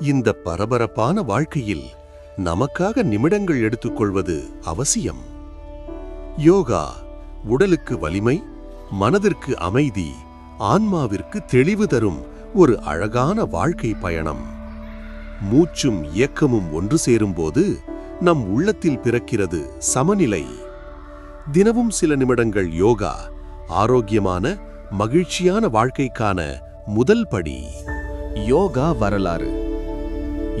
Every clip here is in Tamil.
இந்த பரபரப்பான வாழ்க்கையில் நமக்காக நிமிடங்கள் எடுத்துக்கொள்வது அவசியம். யோகா உடலுக்கு வலிமை மனதிற்கு அமைதி ஆன்மாவிற்கு தெளிவு தரும் ஒரு அழகான வாழ்க்கை பயணம். மூச்சும் இயக்கமும் ஒன்று சேரும்போது நம் உள்ளத்தில் பிறக்கிறது சமநிலை. தினமும் சில நிமிடங்கள் யோகா ஆரோக்கியமான மகிழ்ச்சியான வாழ்க்கைக்கான முதல் படி. யோகா வரலாறு.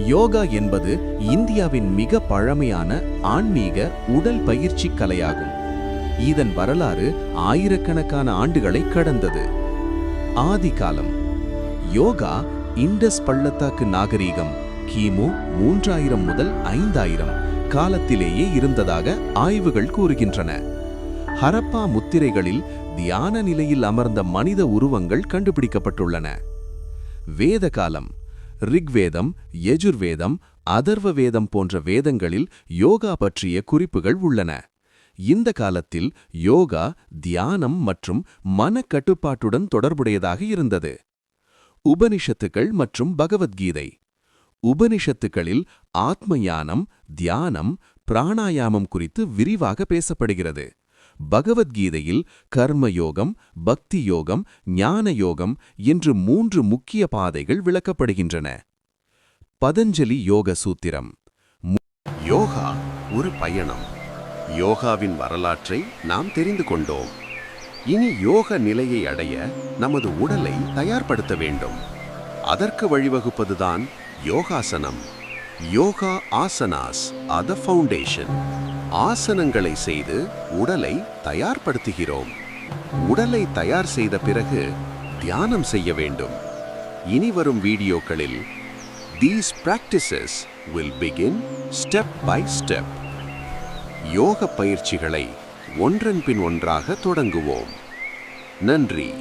யோகா என்பது இந்தியாவின் மிக பழமையான ஆன்மீக உடல் பயிற்சி கலையாகும். இதன் வரலாறு ஆயிரக்கணக்கான ஆண்டுகளை கடந்தது. ஆதி காலம் யோகா இண்டஸ் பள்ளத்தாக்கு நாகரீகம் கிமு மூன்றாயிரம் முதல் ஐந்தாயிரம் காலத்திலேயே இருந்ததாக ஆய்வுகள் கூறுகின்றன. ஹரப்பா முத்திரைகளில் தியான நிலையில் அமர்ந்த மனித உருவங்கள் கண்டுபிடிக்கப்பட்டுள்ளன. வேத காலம் ரிக்வேதம் யஜுர்வேதம் அதர்வ வேதம் போன்ற வேதங்களில் யோகா பற்றிய குறிப்புகள் உள்ளன. இந்த காலத்தில் யோகா தியானம் மற்றும் மனக்கட்டுப்பாட்டுடன் தொடர்புடையதாக இருந்தது. உபனிஷத்துக்கள் மற்றும் பகவத்கீதை. உபனிஷத்துக்களில் ஆத்மயானம் தியானம் பிராணாயாமம் குறித்து விரிவாக பேசப்படுகிறது. பகவத்கீதையில் கர்ம யோகம் பக்தி யோகம் ஞான யோகம் என்று மூன்று முக்கிய பாதைகள் விளக்கப்படுகின்றன. பதஞ்சலி யோக சூத்திரம். யோகா ஒரு பயணம். யோகாவின் வரலாற்றை நாம் தெரிந்து கொண்டோம். இனி யோக நிலையை அடைய நமது உடலை தயார்படுத்த வேண்டும். அதற்கு வழிவகுப்பதுதான் யோகாசனம். யோகா ஆசனாஸ் அத ஃபவுண்டேஷன். ஆசனங்களை செய்து உடலை தயார்படுத்துகிறோம். உடலை தயார் செய்த பிறகு தியானம் செய்ய வேண்டும். இனி வரும் வீடியோக்களில் these practices will begin step by step யோக பயிற்சிகளை ஒன்றன் பின் ஒன்றாக தொடங்குவோம். நன்றி.